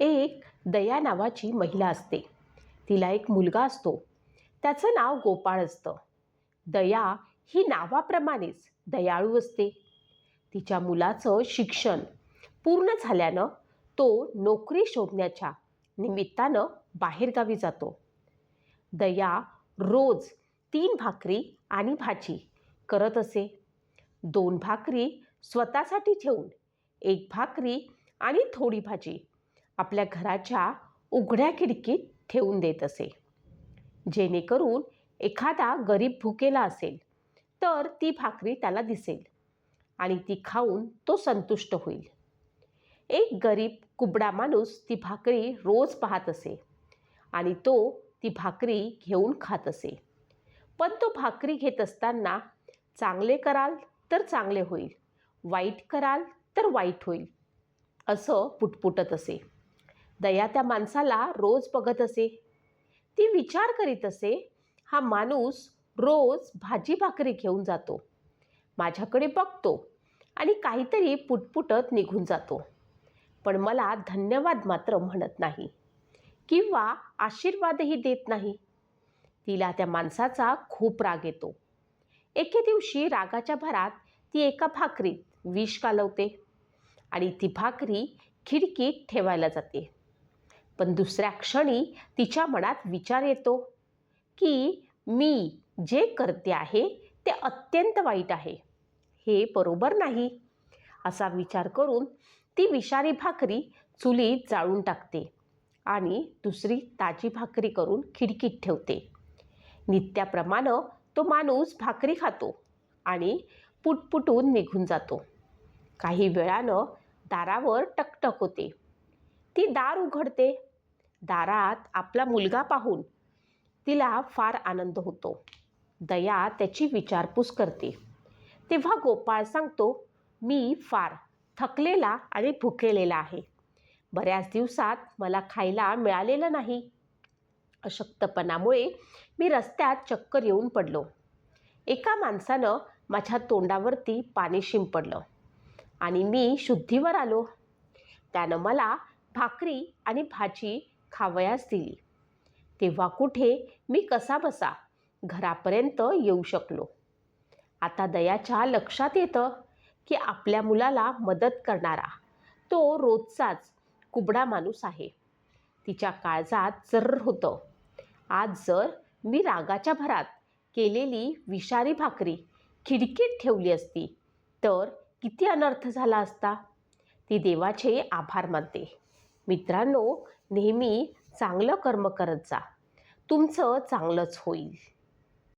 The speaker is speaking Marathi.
एक दया नावाची महिला असते. तिला एक मुलगा असतो. त्याचं नाव गोपाळ असतं. दया ही नावाप्रमाणेच दयाळू असते. तिच्या मुलाचं शिक्षण पूर्ण झाल्यानं तो नोकरी शोधण्याच्या निमित्तानं बाहेरगावी जातो. दया रोज तीन भाकरी आणि भाजी करत असे. दोन भाकरी स्वतःसाठी ठेवून एक भाकरी आणि थोडी भाजी आपल्या घराच्या उघड्या खिडकीत ठेवून देत असे. जेणेकरून एखादा गरीब भुकेला असेल तर ती भाकरी त्याला दिसेल आणि ती खाऊन तो संतुष्ट होईल. एक गरीब कुबडा माणूस ती भाकरी रोज पाहत असे आणि तो ती भाकरी घेऊन खात असे. पण तो भाकरी घेत असताना चांगले कराल तर चांगले होईल वाईट कराल तर वाईट होईल असं पुटपुटत असे. दया त्या माणसाला रोज बघत असे. ती विचार करीत असे हा माणूस रोज भाजी भाकरी घेऊन जातो. माझ्याकडे बघतो आणि काहीतरी पुटपुटत निघून जातो. पण मला धन्यवाद मात्र म्हणत नाही किंवा आशीर्वादही देत नाही. तिला त्या माणसाचा खूप राग येतो. एके दिवशी रागाच्या भरात ती एका भाकरीत विष कालवते आणि ती भाकरी खिडकीत ठेवायला जाते. पण दुसऱ्या क्षणी तिच्या मनात विचार येतो की मी जे करते आहे ते अत्यंत वाईट आहे. हे बरोबर नाही. असा विचार करून ती विषारी भाकरी चुलीत जाळून टाकते आणि दुसरी ताजी भाकरी करून खिडकीत ठेवते. नित्याप्रमाणे तो माणूस भाकरी खातो आणि पुटपुटून निघून जातो. काही वेळानं दारावर टकटक होते. ती दार उघडते दारात आपला मुलगा पाहून तिला फार आनंद होतो. दया त्याची विचारपूस करते. तेव्हा गोपाळ सांगतो मी फार थकलेला आणि भुकेलेला आहे. बऱ्याच दिवसात मला खायला मिळालेलं नाही. अशक्तपणामुळे मी रस्त्यात चक्कर येऊन पडलो. एका माणसानं माझ्या तोंडावरती पाणी शिंपडलं आणि मी शुद्धीवर आलो. त्यानं मला भाकरी आणि भाजी खावयास दिली तेव्हा कुठे मी कसा बसा? घरापर्यंत येऊ शकलो. आता दयाच्या लक्षात येतं की आपल्या मुलाला मदत करणारा तो रोजचाच कुबडा माणूस आहे. तिच्या काळजात जर होतं. आज जर मी रागाच्या भरात केलेली विषारी भाकरी खिडकीत ठेवली असती तर किती अनर्थ झाला असता. ती देवाचे आभार मानते. मित्रांनो नेहमी चांगलं कर्म करत जा. तुमचं चांगलंच होईल.